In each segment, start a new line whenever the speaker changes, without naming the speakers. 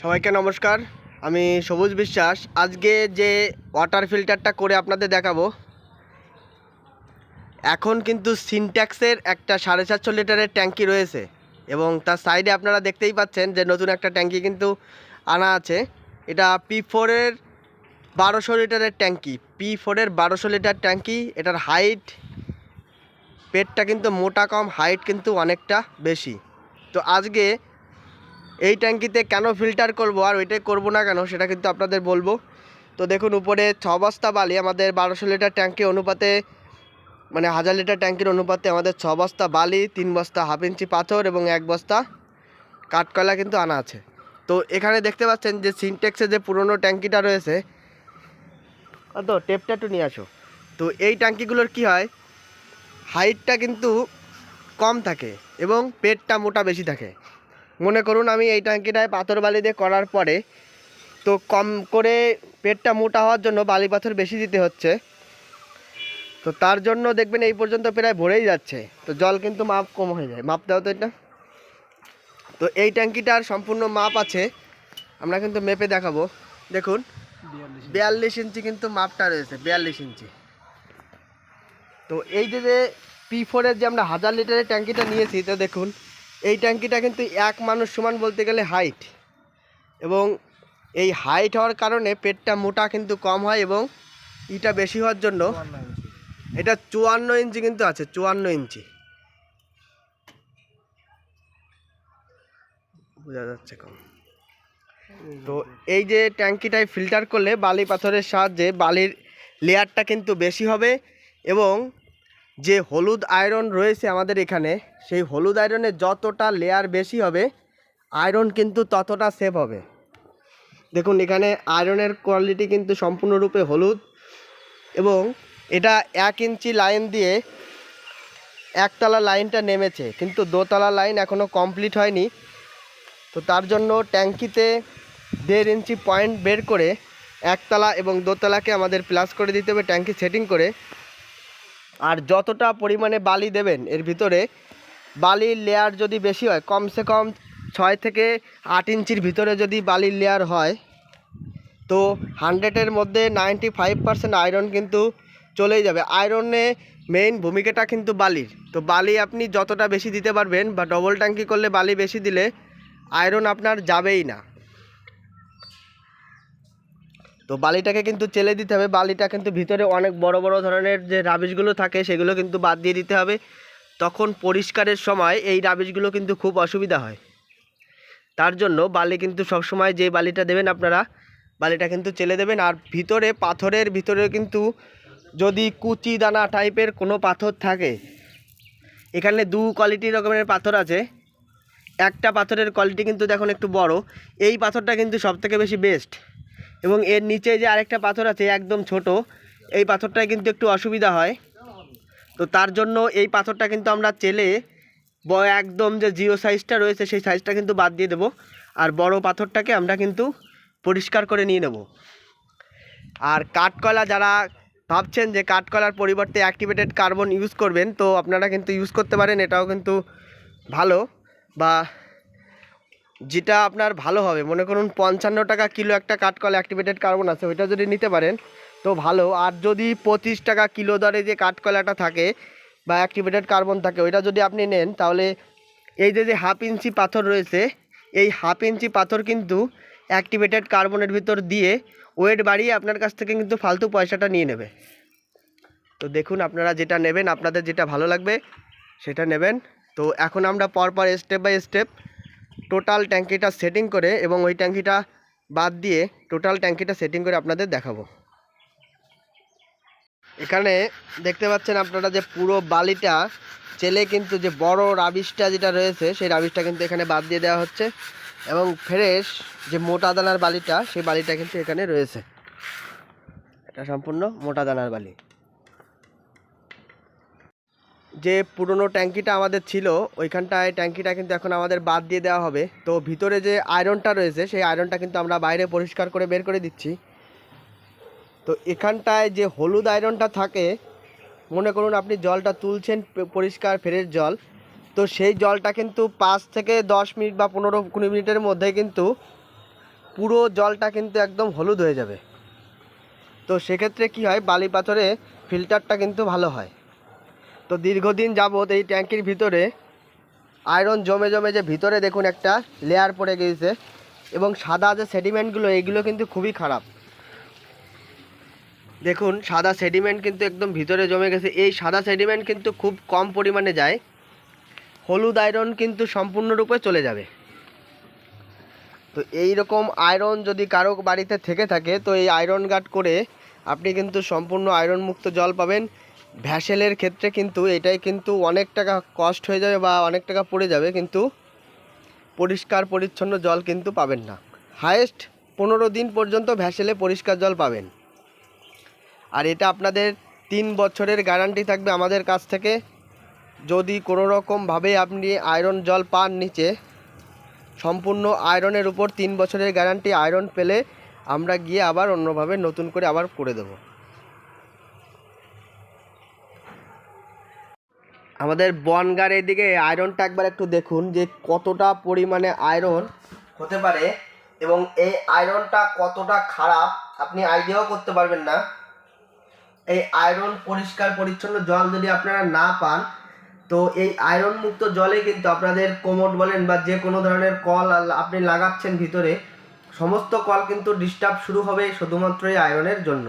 সবাইকে নমস্কার, আমি সবুজ বিশ্বাস। আজকে যে ওয়াটার ফিল্টারটা করে আপনাদের দেখাবো, এখন কিন্তু সিনট্যাক্সের একটা সাড়ে চারশো লিটারের ট্যাঙ্কি রয়েছে এবং তার সাইডে আপনারা দেখতেই পাচ্ছেন যে নতুন একটা ট্যাঙ্কি কিন্তু আনা আছে। এটা পি ফোরের বারোশো লিটারের ট্যাঙ্কি। পি ফোরের বারোশো লিটার ট্যাঙ্কি, এটার হাইট পেটটা কিন্তু মোটা কম হাইট কিন্তু অনেকটা বেশি। তো আজকে এই ট্যাঙ্কিতে কেন ফিল্টার করব আর ওইটাই করব না কেন সেটা কিন্তু আপনাদের বলব। তো দেখুন, উপরে ছ বস্তা বালি, আমাদের বারোশো লিটার ট্যাঙ্কি অনুপাতে মানে হাজার লিটার ট্যাঙ্কির অনুপাতে আমাদের ছ বস্তা বালি, তিন বস্তা হাফ ইঞ্চি পাথর এবং এক বস্তা কাঠকয়লা কিন্তু আনা আছে। তো এখানে দেখতে পাচ্ছেন যে সিনটেক্সের যে পুরনো ট্যাঙ্কিটা রয়েছে তো টেপটা একটু নিয়ে আসো। তো এই ট্যাঙ্কিগুলোর কি হয়, হাইটটা কিন্তু কম থাকে এবং পেটটা মোটা বেশি থাকে। মনে করুন আমি এই ট্যাঙ্কিটায় পাথর বালি দিয়ে করার পরে তো কম করে পেটটা মোটা হওয়ার জন্য বালি পাথর বেশি দিতে হচ্ছে। তো তার জন্য দেখবেন এই পর্যন্ত প্রায় ভরেই যাচ্ছে। তো জল কিন্তু মাপ কম হয়ে যায়। মাপ দাও তো এটা। তো এই ট্যাঙ্কিটার সম্পূর্ণ মাপ আছে। আমরা কিন্তু মেপে দেখাবো। দেখুন বিয়াল্লিশ ইঞ্চি। কিন্তু মাপটা রয়েছে বিয়াল্লিশ ইঞ্চি। তো এই যে যে পি ফোরের যে আমরা হাজার লিটারের ট্যাঙ্কিটা নিয়েছি তো দেখুন এই ট্যাঙ্কিটা কিন্তু এক মানুষ সমান বলতে গেলে হাইট এবং এই হাইট হওয়ার কারণে পেটটা মোটা কিন্তু কম হয় এবং ইটা বেশি হওয়ার জন্য এটা চুয়ান্ন ইঞ্চি কিন্তু আছে, চুয়ান্ন ইঞ্চি। বোঝা যাচ্ছে কম। তো এই যে ট্যাঙ্কিটায় ফিল্টার করলে বালি পাথরের সাহায্যে বালির লেয়ারটা কিন্তু বেশি হবে এবং যে হলুদ আয়রন রয়েছে আমাদের এখানে, সেই হলুদ আয়রনের যতটা লেয়ার বেশি হবে, আয়রন কিন্তু ততটা সেভ হবে। দেখুন, এখানে আয়রনের কোয়ালিটি কিন্তু সম্পূর্ণরূপে হলুদ এবং এটা এক ইঞ্চি লাইন দিয়ে একতলা লাইনটা নেমেছে, কিন্তু দোতলা লাইন এখনও কমপ্লিট হয়নি। তো তার জন্য ট্যাঙ্কিতে দেড় ইঞ্চি পয়েন্ট বের করে একতলা এবং দোতলাকে আমাদের প্লাস করে দিতে হবে, ট্যাঙ্কি সেটিং করে। আর যতটা পরিমাণে বালি দেবেন, এর ভিতরে বালির লেয়ার যদি বেশি হয়, কমসে কম ছয় থেকে আট ইঞ্চির ভিতরে যদি বালির লেয়ার হয়, তো হান্ড্রেডের মধ্যে নাইনটি ফাইভ পার্সেন্ট আয়রন কিন্তু চলেই যাবে। আয়রনে মেইন ভূমিকাটা কিন্তু বালির। তো বালি আপনি যতটা বেশি দিতে পারবেন বা ডবল ট্যাঙ্কি করলে বালি বেশি দিলে আয়রন আপনার যাবেই না। তো বালিটাকে কিন্তু চেলে দিতে হবে। বালিটা কিন্তু ভিতরে অনেক বড় বড় ধরনের যে রাবিশগুলো থাকে, সেগুলো কিন্তু বাদ দিয়ে দিতে হবে। তখন পরিষ্কারের সময় এই রাবিশগুলো কিন্তু খুব অসুবিধা হয়। তার জন্য বালি কিন্তু সবসময় যে বালিটা দেবেন আপনারা, বালিটা কিন্তু চেলে দেবেন। আর ভিতরে পাথরের ভিতরে কিন্তু যদি কুচি দানা টাইপের কোনো পাথর থাকে, এখানে দু কোয়ালিটি রকমের পাথর আছে। একটা পাথরের কোয়ালিটি কিন্তু দেখুন একটু বড়। এই পাথরটা কিন্তু সবথেকে বেশি বেস্ট এবং এর নিচে যে আরেকটা পাথর আছে, একদম ছোট, এই পাথরটায় কিন্তু একটু অসুবিধা হয়। তো তার জন্য এই পাথরটা কিন্তু আমরা চেলে ব- একদম যে জিও সাইজটা রয়েছে, সেই সাইজটা কিন্তু বাদ দিয়ে দেবো। আর বড় পাথরটাকে আমরা কিন্তু পরিষ্কার করে নিয়ে নেব। আর কাঠকয়লা যারা ভাবছেন যে কাঠকয়লার পরিবর্তে অ্যাক্টিভেটেড কার্বন ইউজ করবেন, তো আপনারা কিন্তু ইউজ করতে পারেন, এটাও কিন্তু ভালো। বা যেটা আপনার ভালো হবে। মনে করুন পঞ্চান্ন টাকা কিলো একটা কাঠকল অ্যাক্টিভেটেড কার্বন আছে, ওইটা যদি নিতে পারেন, তো ভালো। আর যদি পঁচিশ টাকা কিলো দরে যে কাঠকলাটা থাকে বা অ্যাক্টিভেটেড কার্বন থাকে, ওইটা যদি আপনি নেন, তাহলে এই যে যে হাফ ইঞ্চি পাথর রয়েছে, এই হাফ ইঞ্চি পাথর কিন্তু অ্যাক্টিভেটেড কার্বনের ভিতর দিয়ে ওয়েট বাড়িয়ে আপনার কাছ থেকে কিন্তু ফালতু পয়সাটা নিয়ে নেবে। তো দেখুন আপনারা যেটা নেবেন, আপনাদের যেটা ভালো লাগবে, সেটা নেবেন। তো এখন আমরা পরপর স্টেপ বাই স্টেপ টোটাল ট্যাঙ্কিটা সেটিং করে এবং ওই ট্যাঙ্কিটা বাদ দিয়ে টোটাল ট্যাঙ্কিটা সেটিং করে আপনাদের দেখাবো। এখানে দেখতে পাচ্ছেন আপনারা যে পুরো বালিটা, চেলে কিন্তু যে বড় রাবিশটা যেটা রয়েছে, সেই রাবিশটা কিন্তু এখানে বাদ দিয়ে দেওয়া হচ্ছে এবং ফ্রেশ যে মোটা দানার বালিটা, সেই বালিটা কিন্তু এখানে রয়েছে। এটা সম্পূর্ণ মোটা দানার বালি। যে পুরনো ট্যাঙ্কিটা আমাদের ছিল, ওইখানটায় ট্যাঙ্কিটা কিন্তু এখন আমাদের বাদ দিয়ে দেওয়া হবে। তো ভিতরে যে আয়রনটা রয়েছে, সেই আয়রনটা কিন্তু আমরা বাইরে পরিষ্কার করে বের করে দিচ্ছি। তো এখানটায় যে হলুদ আয়রনটা থাকে, মনে করুন আপনি জলটা তুলছেন পরিষ্কার ফ্রেশ জল, তো সেই জলটা কিন্তু পাঁচ থেকে দশ মিনিট বা পনেরো কুড়ি মিনিটের মধ্যে কিন্তু পুরো জলটা কিন্তু একদম হলুদ হয়ে যাবে। তো সেক্ষেত্রে কি হয়, বালি পাথরে ফিল্টারটা কিন্তু ভালো হয়। তো দীর্ঘদিন যাবৎ এই ট্যাঙ্কির ভিতরে আয়রন জমে জমে যে ভিতরে দেখুন একটা লেয়ার পড়ে গিয়েছে এবং সাদা যে সেডিমেন্টগুলো এইগুলো কিন্তু খুবই খারাপ। দেখুন, সাদা সেডিমেন্ট কিন্তু একদম ভিতরে জমে গেছে। এই সাদা সেডিমেন্ট কিন্তু খুব কম পরিমাণে যায়। হলুদ আয়রন কিন্তু সম্পূর্ণরূপে চলে যাবে। তো এই রকম আয়রন যদি কারও বাড়িতে থেকে থাকে, তো এই আয়রন গার্ড করে আপনি কিন্তু সম্পূর্ণ আয়রন মুক্ত জল পাবেন। ভ্যাসেলের ক্ষেত্রে কিন্তু এটাই কিন্তু অনেক টাকা কস্ট হয়ে যাবে বা অনেক টাকা পড়ে যাবে, কিন্তু পরিষ্কার পরিচ্ছন্ন জল কিন্তু পাবেন না। হায়েস্ট পনেরো দিন পর্যন্ত ভ্যাসেলে পরিষ্কার জল পাবেন। আর এটা আপনাদের তিন বছরের গ্যারান্টি থাকবে আমাদের কাছ থেকে। যদি কোনো রকমভাবে আপনি আয়রন জল পান নিচে, সম্পূর্ণ আয়রনের উপর তিন বছরের গ্যারান্টি আয়রন পেলে আমরা গিয়ে আবার অন্যভাবে নতুন করে আবার করে দেব। আমাদের বনগার এদিকে আয়রনটা একবার একটু দেখুন যে কতটা পরিমাণে আয়রন হতে পারে এবং এই আয়রনটা কতটা খারাপ আপনি আইডিয়াও করতে পারবেন না। এই আয়রন পরিষ্কার পরিচ্ছন্ন জল যদি আপনারা না পান, তো এই আয়রন মুক্ত জলে কিন্তু আপনাদের কোমর বলেন বা যে কোনো ধরনের কল আপনি লাগাচ্ছেন ভিতরে, সমস্ত কল কিন্তু ডিস্টার্ব শুরু হবে শুধুমাত্র এই আয়রনের জন্য।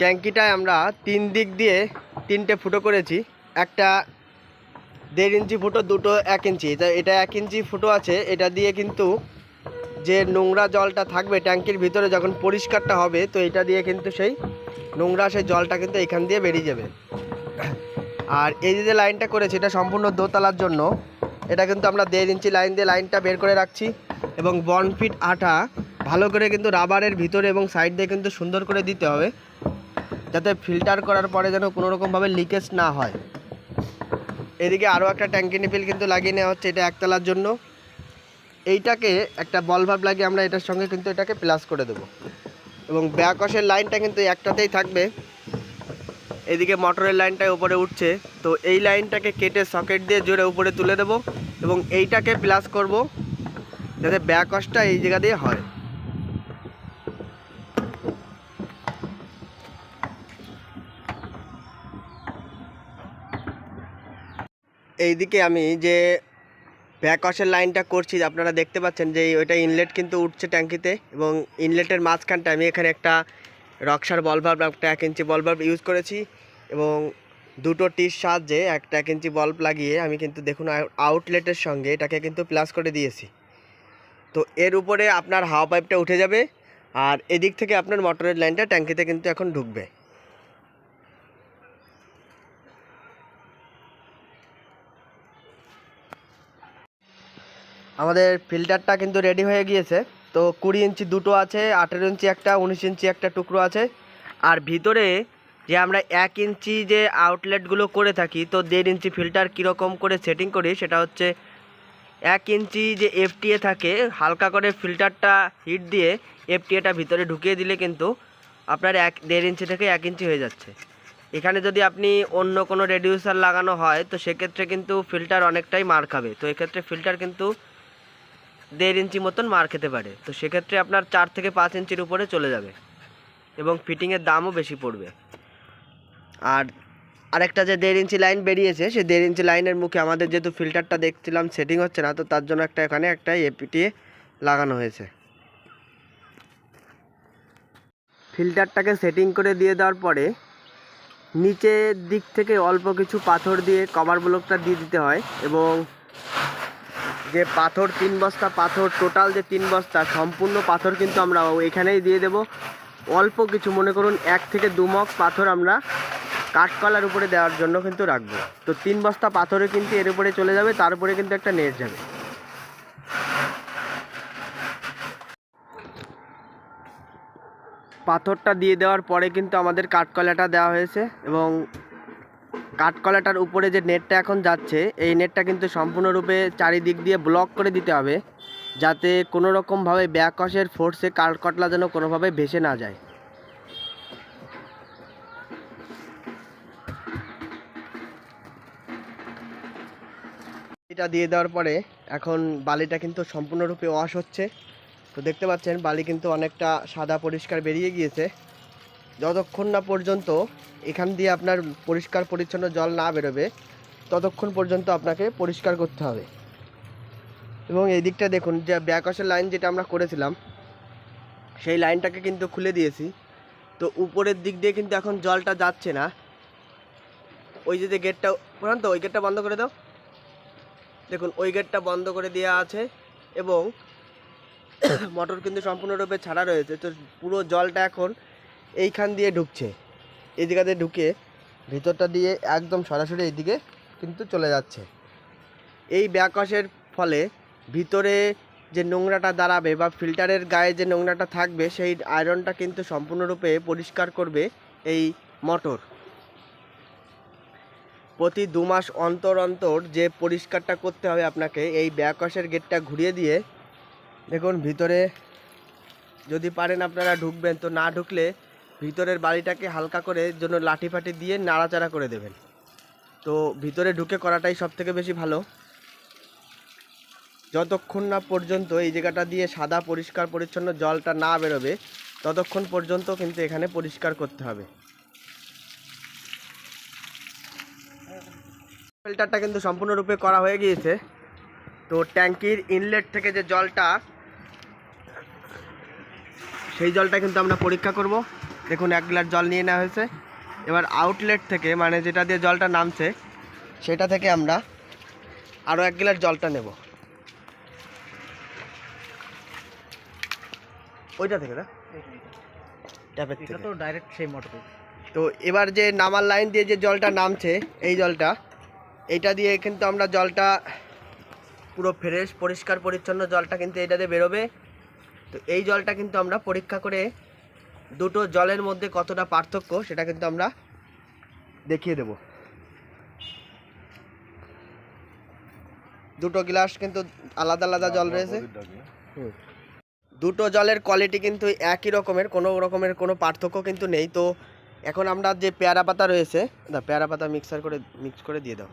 ট্যাঙ্কিটায় আমরা তিন দিক দিয়ে তিনটে ফুটো করেছি। একটা দেড় ইঞ্চি ফুটো, দুটো এক ইঞ্চি। তা এটা এক ইঞ্চি ফুটো আছে। এটা দিয়ে কিন্তু যে নোংরা জলটা থাকবে ট্যাঙ্কির ভিতরে যখন পরিষ্কারটা হবে, তো এটা দিয়ে কিন্তু সেই নোংরা সেই জলটা কিন্তু এখান দিয়ে বেরিয়ে যাবে। আর এই যে লাইনটা করেছি, এটা সম্পূর্ণ দোতলার জন্য। এটা কিন্তু আমরা দেড় ইঞ্চি লাইন দিয়ে লাইনটা বের করে রাখছি। এবং বনফিট আঠা ভালো করে কিন্তু রাবারের ভিতরে এবং সাইড দিয়ে কিন্তু সুন্দর করে দিতে হবে। যাতে ফিল্টার করার পরে যেন কোনো রকমভাবে লিকেজ না হয়। এদিকে আরও একটা ট্যাঙ্কি নিপিল কিন্তু লাগিয়ে নেওয়া হচ্ছে, এটা একতলার জন্য। এইটাকে একটা বল ভাব লাগিয়ে আমরা এটার সঙ্গে কিন্তু এটাকে প্লাস করে দেবো। এবং ব্যাকসের লাইনটা কিন্তু একটাতেই থাকবে। এদিকে মোটরের লাইনটাই উপরে উঠছে। তো এই লাইনটাকে কেটে সকেট দিয়ে জোরে উপরে তুলে দেবো এবং এইটাকে প্লাস করব, যাতে ব্যাকসটা এই জায়গা দিয়ে হয়। এইদিকে আমি যে ব্যাকওয়াশের লাইনটা করছি, আপনারা দেখতে পাচ্ছেন যে ওইটা ইনলেট কিন্তু উঠছে ট্যাঙ্কিতে এবং ইনলেটের মাঝখানটা আমি এখানে একটা রক্সার বল একটা এক ইঞ্চি বল ইউজ করেছি এবং দুটো টির সাহায্যে একটা এক ইঞ্চি বল্ব লাগিয়ে আমি কিন্তু দেখুন আউটলেটের সঙ্গে এটাকে কিন্তু প্লাস করে দিয়েছি। তো এর উপরে আপনার হাওয়া পাইপটা উঠে যাবে আর এদিক থেকে আপনার মোটরের লাইনটা ট্যাঙ্কিতে কিন্তু এখন ঢুকবে। আমাদের ফিল্টারটা কিন্তু রেডি হয়ে গিয়েছে। তো কুড়ি ইঞ্চি দুটো আছে, আঠেরো ইঞ্চি একটা, উনিশ ইঞ্চি একটা টুকরো আছে। আর ভিতরে যে আমরা এক ইঞ্চি যে আউটলেটগুলো করে থাকি, তো দেড় ইঞ্চি ফিল্টার কীরকম করে সেটিং করি, সেটা হচ্ছে এক ইঞ্চি যে এফটিএ থাকে, হালকা করে ফিল্টারটা হিট দিয়ে এফটিএটা ভিতরে ঢুকিয়ে দিলে কিন্তু আপনার এক, দেড় ইঞ্চি থেকে এক ইঞ্চি হয়ে যাচ্ছে। এখানে যদি আপনি অন্য কোনো রেডিউসার লাগানো হয়, তো সেক্ষেত্রে কিন্তু ফিল্টার অনেকটাই মার খাবে। তো এক্ষেত্রে ফিল্টার কিন্তু দেড় ইঞ্চি মতন মার খেতে পারে। তো সেক্ষেত্রে আপনার চার থেকে পাঁচ ইঞ্চির উপরে চলে যাবে এবং ফিটিংয়ের দামও বেশি পড়বে। আর আরেকটা যে দেড় ইঞ্চি লাইন বেরিয়েছে, সেই দেড় ইঞ্চি লাইনের মুখে আমাদের যেহেতু ফিল্টারটা দেখছিলাম সেটিং হচ্ছে না, তো তার জন্য একটা এখানে একটা এপিটিএ লাগানো হয়েছে। ফিল্টারটাকে সেটিং করে দিয়ে দেওয়ার পরে নিচের দিক থেকে অল্প কিছু পাথর দিয়ে কভার ব্লকটা দিয়ে দিতে হয় এবং যে পাথর, তিন বস্তা পাথর টোটাল যে তিন বস্তা, সম্পূর্ণ পাথর কিন্তু আমরা এখানেই দিয়ে দেব। অল্প কিছু মনে করুন, এক থেকে দু মগ পাথর আমরা কাঠকলার উপরে দেওয়ার জন্য কিন্তু রাখব। তো তিন বস্তা পাথরে কিন্তু এর উপরে চলে যাবে, তার উপরে কিন্তু একটা নেট যাবে। পাথরটা দিয়ে দেওয়ার পরে কিন্তু আমাদের কাঠকলাটা দেওয়া হয়েছে এবং কাঠকলাটার উপরে যে নেটটা এখন যাচ্ছে, এই নেটটা কিন্তু সম্পূর্ণরূপে চারিদিক দিয়ে ব্লক করে দিতে হবে, যাতে কোনো রকমভাবে ব্যাকশের ফোর্সে কাঠকটলা যেন কোনোভাবে ভেসে না যায়। এটা দিয়ে দেওয়ার পরে এখন বালিটা কিন্তু সম্পূর্ণরূপে ওয়াশ হচ্ছে। তো দেখতে পাচ্ছেন, বালি কিন্তু অনেকটা সাদা পরিষ্কার বেরিয়ে গিয়েছে। যতক্ষণ না পর্যন্ত এখান দিয়ে আপনার পরিষ্কার পরিচ্ছন্ন জল না বেরোবে, ততক্ষণ পর্যন্ত আপনাকে পরিষ্কার করতে হবে। এবং এই দিকটা দেখুন, যে ব্যাকওয়াশের লাইন যেটা আমরা করেছিলাম, সেই লাইনটাকে কিন্তু খুলে দিয়েছি। তো উপরের দিক দিয়ে কিন্তু এখন জলটা যাচ্ছে না। ওই যে গেটটা প্রশান্ত ওই গেটটা বন্ধ করে দাও। দেখুন, ওই গেটটা বন্ধ করে দেওয়া আছে এবং মোটর কিন্তু সম্পূর্ণরূপে ছাড়া রয়েছে। তো পুরো জলটা এখন এইখান দিয়ে ঢুকছে। এই ঢুকে ভিতরটা দিয়ে একদম সরাসরি এইদিকে কিন্তু চলে যাচ্ছে। এই ব্যাকওয়াশের ফলে ভিতরে যে নোংরাটা দাঁড়াবে বা ফিল্টারের গায়ে যে নোংরাটা থাকবে, সেই আয়রনটা কিন্তু সম্পূর্ণরূপে পরিষ্কার করবে এই মোটর। প্রতি দু মাস অন্তর অন্তর যে পরিষ্কারটা করতে হবে আপনাকে, এই ব্যাকওয়াশের গেটটা ঘুরিয়ে দিয়ে দেখুন ভিতরে যদি পারেন আপনারা ঢুকবেন, তো না ঢুকলে ভিতরের বাড়িটাকে হালকা করে জন্য লাঠি ফাটি দিয়ে নাড়াচাড়া করে দেবেন। তো ভিতরে ঢুকে করাটাই সব থেকে বেশি ভালো। যতক্ষণ না পর্যন্ত এই জায়গাটা দিয়ে সাদা পরিষ্কার পরিচ্ছন্ন জলটা না বেরোবে, ততক্ষণ পর্যন্ত কিন্তু এখানে পরিষ্কার করতে হবে। ফিল্টারটা কিন্তু সম্পূর্ণরূপে করা হয়ে গিয়েছে। তো ট্যাঙ্কির ইনলেট থেকে যে জলটা, সেই জলটা কিন্তু আমরা পরীক্ষা করব। দেখুন এক গ্লাস জল নিয়ে নেওয়া হয়েছে। এবার আউটলেট থেকে মানে যেটা দিয়ে জলটা নামছে সেটা থেকে আমরা আরও এক গ্লাস জলটা নেব। ওইটা থেকে না? ট্যাপের থেকে।
এটা তো ডাইরেক্ট সেই মোটর
তো এবার যে নামার লাইন দিয়ে যে জলটা নামছে এই জলটা এইটা দিয়ে কিন্তু আমরা জলটা পুরো ফ্রেশ পরিষ্কার পরিচ্ছন্ন জলটা কিন্তু এটা দিয়ে বেরোবে। তো এই জলটা কিন্তু আমরা পরীক্ষা করে দুটো জলের মধ্যে কতটা পার্থক্য সেটা কিন্তু আমরা দেখিয়ে দেব। দুটো গ্লাস কিন্তু আলাদা আলাদা জল রয়েছে। হুম। দুটো জলের কোয়ালিটি কিন্তু একই রকমের কোনো রকমের কোনো পার্থক্য কিন্তু নেই। তো এখন আমরা যে পেয়ারা পাতা রয়েছে দা পেয়ারা পাতা মিক্সার করে মিক্স করে দিয়ে দাও।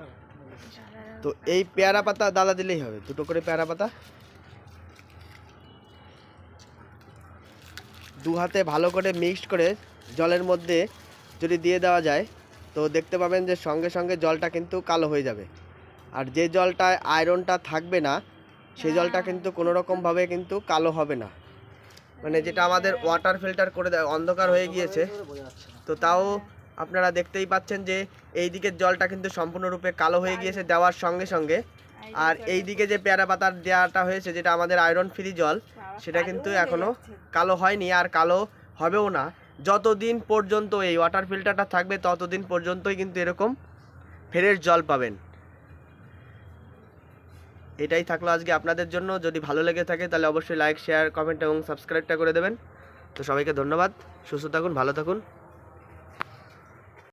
তো এই পেয়ারা পাতা দাদা দিলেই হবে। দুটো করে পেয়ারা পাতা। দু হাতে ভালো করে মিক্সড করে জলের মধ্যে যদি দিয়ে দেওয়া যায়, তো দেখতে পাবেন যে সঙ্গে সঙ্গে জলটা কিন্তু কালো হয়ে যাবে। আর যে জলটায় আয়রনটা থাকবে না সেই জলটা কিন্তু কোনো রকমভাবে কিন্তু কালো হবে না। মানে যেটা আমাদের ওয়াটার ফিল্টার করে দেয়, অন্ধকার হয়ে গিয়েছে। তো তাও আপনারা দেখতেই পাচ্ছেন যে এই দিকের জলটা কিন্তু সম্পূর্ণরূপে কালো হয়ে গিয়েছে দেওয়ার সঙ্গে সঙ্গে। আর এই দিকে যে পেয়ারা পাতার দেওয়াটা হয়েছে, যেটা আমাদের আয়রন ফ্রি জল সেটা কিন্তু এখনও কালো হয়নি আর কালো হবেও না। যতদিন পর্যন্ত এই ওয়াটার ফিল্টারটা থাকবে ততদিন পর্যন্তই কিন্তু এরকম ফ্রেশ জল পাবেন। এটাই থাকল আজকে আপনাদের জন্য। যদি ভালো লেগে থাকে তাহলে অবশ্যই লাইক শেয়ার কমেন্ট এবং সাবস্ক্রাইবটা করে দেবেন। তো সবাইকে ধন্যবাদ। সুস্থ থাকুন ভালো থাকুন।